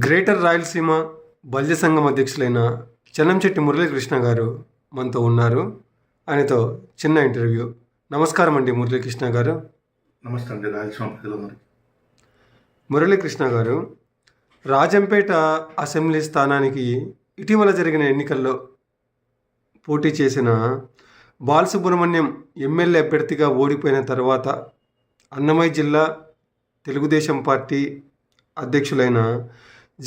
Greater Rayalaseema బల్య సంఘం అధ్యక్షులైన చెన్నంచెట్టి మురళీకృష్ణ గారు మనతో ఉన్నారు. ఆయనతో చిన్న ఇంటర్వ్యూ. నమస్కారం అండి మురళీకృష్ణ గారు. నమస్తే అండి రాయలసీమ మురళీకృష్ణ గారు రాజంపేట అసెంబ్లీ స్థానానికి ఇటీవల జరిగిన ఎన్నికల్లో పోటీ చేసిన బాలసుబ్రహ్మణ్యం ఎమ్మెల్యే అభ్యర్థిగా ఓడిపోయిన తర్వాత అన్నమయ్య జిల్లా తెలుగుదేశం పార్టీ అధ్యక్షులైన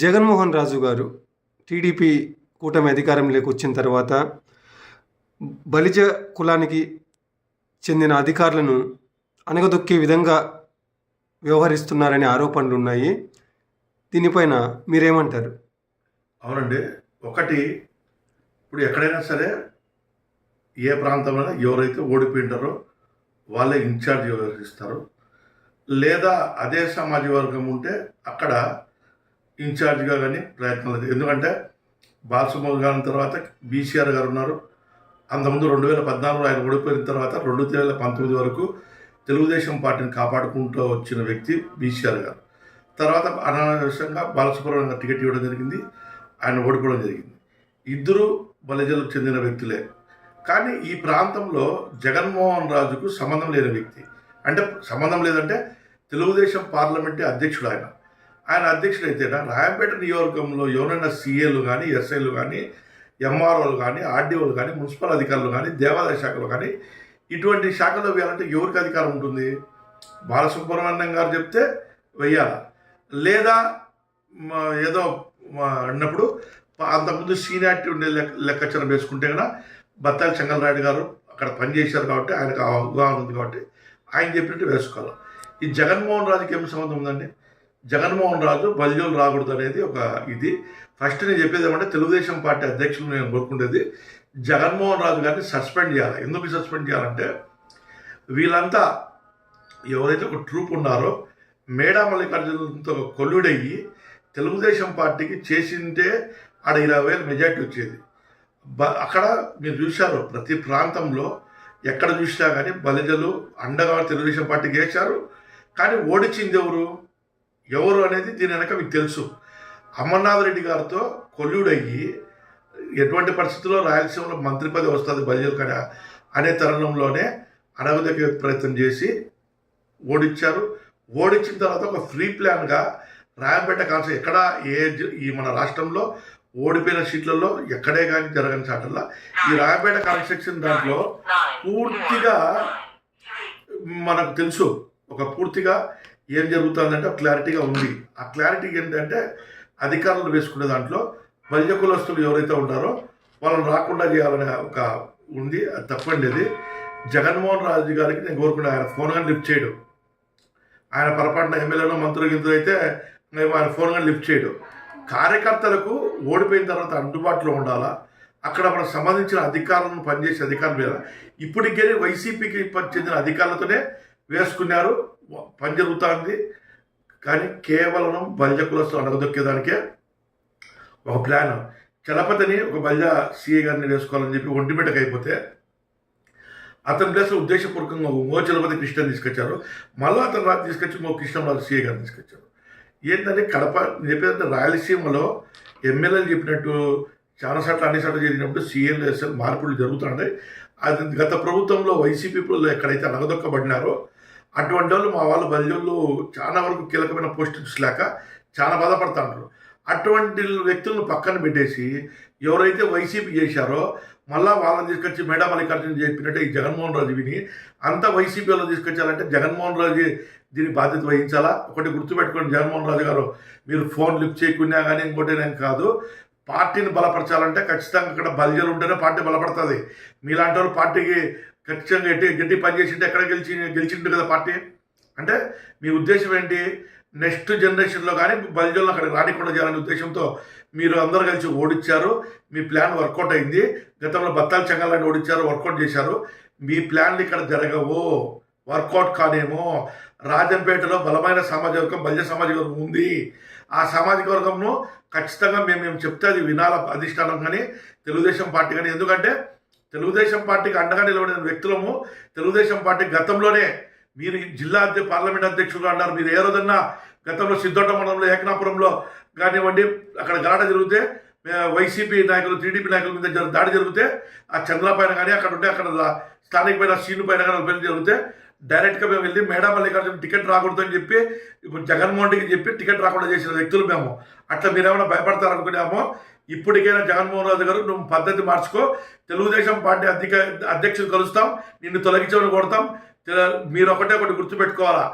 జగన్మోహన్ రాజు గారు టీడీపీ కూటమి అధికారంలోకి వచ్చిన తర్వాత బలిజ కులానికి చెందిన అధికారులను అనగదొక్కే విధంగా వ్యవహరిస్తున్నారనే ఆరోపణలు ఉన్నాయి. దీనిపైన మీరేమంటారు? అవునండి. ఒకటి ఇప్పుడు ఎక్కడైనా సరే ఏ ప్రాంతంలో ఎవరైతే ఓడిపోయింటారో వాళ్ళే ఇన్ఛార్జ్ వ్యవహరిస్తారు లేదా అదే సమాజ వర్గం ఉంటే అక్కడ ఇన్ఛార్జ్గా కానీ ప్రయత్నం లేదు. ఎందుకంటే బాలసుమోహన్ గారి తర్వాత బీసీఆర్ గారు ఉన్నారు. అంతకుముందు రెండు వేల పద్నాలుగులో ఆయన ఓడిపోయిన తర్వాత రెండు వేల పంతొమ్మిది వరకు తెలుగుదేశం పార్టీని కాపాడుకుంటూ వచ్చిన వ్యక్తి బీసీఆర్ గారు. తర్వాత అనావశ్యంగా బాలసుబ్రహ్మణ్యం గారు టికెట్ ఇవ్వడం జరిగింది. ఆయన ఓడిపోవడం జరిగింది. ఇద్దరు బలిజలకు చెందిన వ్యక్తులే. కానీ ఈ ప్రాంతంలో జగన్మోహన్ రాజుకు సంబంధం లేని వ్యక్తి. అంటే సంబంధం లేదంటే తెలుగుదేశం పార్లమెంటే అధ్యక్షుడు ఆయన. ఆయన అధ్యక్షుడు అయితే రాయంపేట నియోజకంలో ఎవరైనా సీఏలు కానీ ఎస్ఐలు కానీ ఎంఆర్ఓలు కానీ ఆర్డీఓలు కానీ మున్సిపల్ అధికారులు కానీ దేవాదాయ శాఖలు కానీ ఇటువంటి శాఖలో వేయాలంటే ఎవరికి అధికారం ఉంటుంది? బాలసుబ్రహ్మణ్యం గారు చెప్తే వెయ్యాల. లేదా ఏదో అన్నప్పుడు అంతకుముందు సీనియారిటీ ఉండే లెక్క లెక్కచరం వేసుకుంటే కనుక బత్తాయి చెంగలరాయుడు గారు అక్కడ పనిచేశారు కాబట్టి ఆయనకు ఆ అవగాహన ఉంది కాబట్టి ఆయన చెప్పినట్టు వేసుకోవాలి. ఈ జగన్మోహన్ రాజుకి ఏం సంబంధం ఉందండి? జగన్మోహన్ రాజు బలిజోలు రాకూడదు అనేది ఒక ఇది. ఫస్ట్ నేను చెప్పేది ఏమంటే తెలుగుదేశం పార్టీ అధ్యక్షులు నేను కోరుకుండేది జగన్మోహన్ రాజు గారిని సస్పెండ్ చేయాలి. ఎందుకు సస్పెండ్ చేయాలంటే వీళ్ళంతా ఎవరైతే ఒక ట్రూప్ ఉన్నారో మేడా మల్లికార్జునతో కొల్లుడయ్యి తెలుగుదేశం పార్టీకి చేసింటే ఆడ ఇరవై వేలు మెజార్టీ వచ్చేది. బ అక్కడ మీరు చూశారు ప్రతి ప్రాంతంలో ఎక్కడ చూసినా కానీ బలిజలు అండగా తెలుగుదేశం పార్టీకి వేశారు కానీ ఓడించింది ఎవరు? ఎవరు అనేది దీని వెనక మీకు తెలుసు. అమర్నాథ్ రెడ్డి గారితో కొల్లుడయ్యి ఎటువంటి పరిస్థితుల్లో రాయలసీమలో మంత్రి పదవి వస్తుంది బలిజలు కానీ అనే తరుణంలోనే అనగదొక్కే ప్రయత్నం చేసి ఓడించారు ఓడించిన తర్వాత ఒక ఫ్రీ ప్లాన్గా రాయంపేట కాన్సెప్ట్ ఎక్కడ ఏ ఈ మన రాష్ట్రంలో ఓడిపోయిన సీట్లలో ఎక్కడే కానీ జరగని చాటల్లో ఈ రాయంపేట కాన్స్టిట్యూషన్ దాంట్లో పూర్తిగా మనకు తెలుసు. ఒక పూర్తిగా ఏం జరుగుతుందంటే క్లారిటీగా ఉంది. ఆ క్లారిటీ ఏంటంటే అధికారులు వేసుకునే దాంట్లో మధ్య కులస్తులు ఎవరైతే ఉంటారో వాళ్ళని రాకుండా చేయాలనే ఒక ఉంది. అది తప్పండి అది. జగన్మోహన్ రాజు గారికి నేను కోరుకున్నా ఆయన ఫోన్ కానీ లిఫ్ట్ చేయడు. ఆయన పొరపాటున ఎమ్మెల్యేలో మంత్రులు గింతులు అయితే మేము ఆయన ఫోన్ కానీ లిఫ్ట్ చేయడు. కార్యకర్తలకు ఓడిపోయిన తర్వాత అందుబాటులో ఉండాలా? అక్కడ మనకు సంబంధించిన అధికారులను పనిచేసే అధికారులు మీద ఇప్పటికే వైసీపీకి చెందిన అధికారులతోనే వేసుకున్నారు. పని జరుగుతుంది. కానీ కేవలం బలిజ కులస్తులు అనగదొక్కేదానికే ఒక ప్లాన్. చలపతిని ఒక బలిజ సీఏ గారిని వేసుకోవాలని చెప్పి ఒంటిమిటకు అయిపోతే అతని ప్లేస్లో ఉద్దేశపూర్వకంగా ఓ చలపతి కృష్ణని తీసుకొచ్చారు. మళ్ళీ అతను రాత్రి తీసుకొచ్చి ఇంకో కృష్ణరాజు సీఏ గారిని తీసుకొచ్చారు. ఏంటంటే కడప చెప్పేదంటే రాయలసీమలో ఎమ్మెల్యేలు చెప్పినట్టు చాలా సార్లు అన్ని సార్లు జరిగినప్పుడు సీఎంలు ఎస్ఎల్ మార్పులు జరుగుతున్నాయి అది గత ప్రభుత్వంలో వైసీపీ ఎక్కడైతే నగదొక్కబడినారో అటువంటి వాళ్ళు మా వాళ్ళు బల్యోళ్ళు చాలా వరకు కీలకమైన పోస్టింగ్స్ లేక చాలా బాధపడుతుంటారు అటువంటి వ్యక్తులను పక్కన పెట్టేసి ఎవరైతే వైసీపీ చేశారో మళ్ళా వాళ్ళని తీసుకొచ్చి మేడా మల్లికార్జున చెప్పినట్టే ఈ జగన్మోహన్ రాజు విని అంత వైసీపీ వాళ్ళు తీసుకొచ్చారంటే జగన్మోహన్ రాజు దీని బాధ్యత వహించాలా? ఒకటి గుర్తుపెట్టుకోండి జగన్మోహన్ రాజు గారు మీరు ఫోన్ లిఫ్ట్ చేయకుండా కానీ ఇంకోటేనేం కాదు. పార్టీని బలపరచాలంటే ఖచ్చితంగా ఇక్కడ బలిజలు ఉంటేనే పార్టీ బలపడుతుంది. మీలాంటి వాళ్ళు పార్టీకి ఖచ్చితంగా ఎట్టి గట్టి పని చేసింటే ఎక్కడ గెలిచి గెలిచిండు కదా పార్టీ? అంటే మీ ఉద్దేశం ఏంటి? నెక్స్ట్ జనరేషన్లో కానీ బలిజోళ్ళు అక్కడ రానికుండా చేయాలనే ఉద్దేశంతో మీరు అందరూ కలిసి ఓడించారు మీ ప్లాన్ వర్కౌట్ అయింది. గతంలో బత్తాల చెంగాలని ఓడించారు వర్కౌట్ చేశారు. మీ ప్లాన్లు ఇక్కడ జరగవు. వర్కౌట్ కానేమో రాజంపేటలో బలమైన సామాజిక వర్గం బలిజ సామాజిక వర్గం ఉంది. ఆ సామాజిక వర్గంను ఖచ్చితంగా మేము మేము చెప్తే అది వినాల అధిష్టానం కానీ తెలుగుదేశం పార్టీ కానీ. ఎందుకంటే తెలుగుదేశం పార్టీకి అండగా నిలబడిన వ్యక్తులము తెలుగుదేశం పార్టీ గతంలోనే మీరు జిల్లా అధ్య పార్లమెంట్ అధ్యక్షులు అన్నారు. మీరు ఏ రోజన్నా గతంలో సిద్ధోట మండలంలో ఏకనాపురంలో కానివ్వండి అక్కడ గలాట జరిగితే వైసీపీ నాయకులు టీడీపీ నాయకుల మీద దాడి జరిగితే ఆ చంద్ర పైన కానీ అక్కడ ఉంటే అక్కడ స్థానిక పైన సీను పైన కానీ పెళ్ళి జరిగితే డైరెక్ట్గా మేము వెళ్ళి మేడా మల్లికార్జున టికెట్ రాకూడదు అని చెప్పి ఇప్పుడు జగన్మోహన్ రెడ్డికి చెప్పి టికెట్ రాకుండా చేసిన వ్యక్తులు మేము. అట్లా మీరేమైనా భయపడతారనుకునేమో ఇప్పటికైనా జగన్మోహన్ రాజు గారు నువ్వు పద్ధతి మార్చుకో. తెలుగుదేశం పార్టీ అధిక అధ్యక్షులు కలుస్తాం. నిన్ను తొలగించమని కొడతాం మీరు ఒకటే ఒకటి గుర్తుపెట్టుకోవాలా?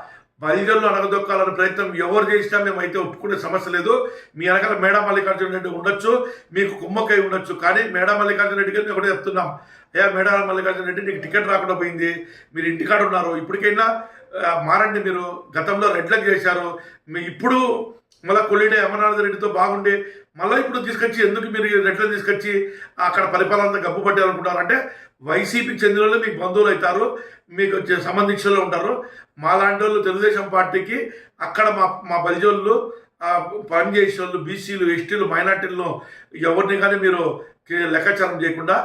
బయలుదేరులు అనగదొక్కాలనే ప్రయత్నం ఎవరు చేసినా మేము అయితే ఒప్పుకునే సమస్య లేదు. మీ వెనకాల మేడా మల్లికార్జున రెడ్డి ఉండొచ్చు. మీకు కుమ్మక్కై ఉండొచ్చు. కానీ మేడా మల్లికార్జున రెడ్డి గారిని ఒకటే చెప్తున్నాం. అయ్యా మేడా మల్లికార్జున రెడ్డి నీకు టికెట్ రాకుండా పోయింది. మీరు ఇంటికాడ ఉన్నారు. ఇప్పటికైనా మారండి మీరు. గతంలో రెడ్లకు చేశారు. మీ ఇప్పుడు మళ్ళీ కొల్లిడే అమరనాథ రెడ్డితో బాగుండే మళ్ళీ ఇప్పుడు తీసుకొచ్చి ఎందుకు మీరు ఈ తీసుకొచ్చి అక్కడ పరిపాలన గబ్బు పట్టాలనుకుంటారు అంటే వైసీపీకి చెందిన వాళ్ళు మీకు బంధువులు అవుతారు మీకు సంబంధించిన వాళ్ళు ఉంటారు. మా లాంటి వాళ్ళు తెలుగుదేశం పార్టీకి అక్కడ మా మా బలిజోళ్ళు పనిచేసే వాళ్ళు బీసీలు ఎస్టీలు మైనార్టీలను ఎవరిని కానీ మీరు లెక్కాచారం చేయకుండా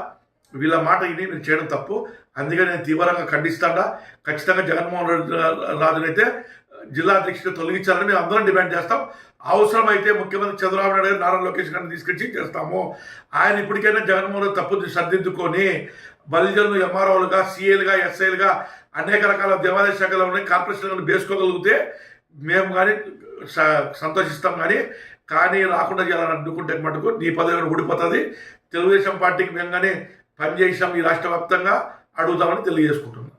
వీళ్ళ మాట విని నేను చేయడం తప్పు. అందుకని నేను తీవ్రంగా ఖండిస్తాడా. ఖచ్చితంగా జగన్మోహన్ రెడ్డి రాజునైతే జిల్లా అధ్యక్షుడు తొలగించాలని మేము అందరం డిమాండ్ చేస్తాం. అవసరమైతే ముఖ్యమంత్రి చంద్రబాబు నాయుడు గారు నారా లోకేష్ గారిని తీసుకొచ్చి చేస్తాము. ఆయన ఇప్పటికైనా జగన్మోహన్ తప్పు సర్దిద్దుకొని బలిజలను ఎంఆర్ఓలుగా సీఏలుగా ఎస్ఐలుగా అనేక రకాల దేవాలయ శాఖలో ఉన్నాయి. కార్పొరేషన్లను వేసుకోగలిగితే మేము కానీ సంతోషిస్తాం కానీ కానీ రాకుండా చేయాలని అడ్డుకుంటే మటుకు నీ పదవి ఊడిపోతుంది. తెలుగుదేశం పార్టీకి మేము కానీ పనిచేసాం ఈ రాష్ట్ర వ్యాప్తంగా అడుగుతామని తెలియజేసుకుంటున్నాం.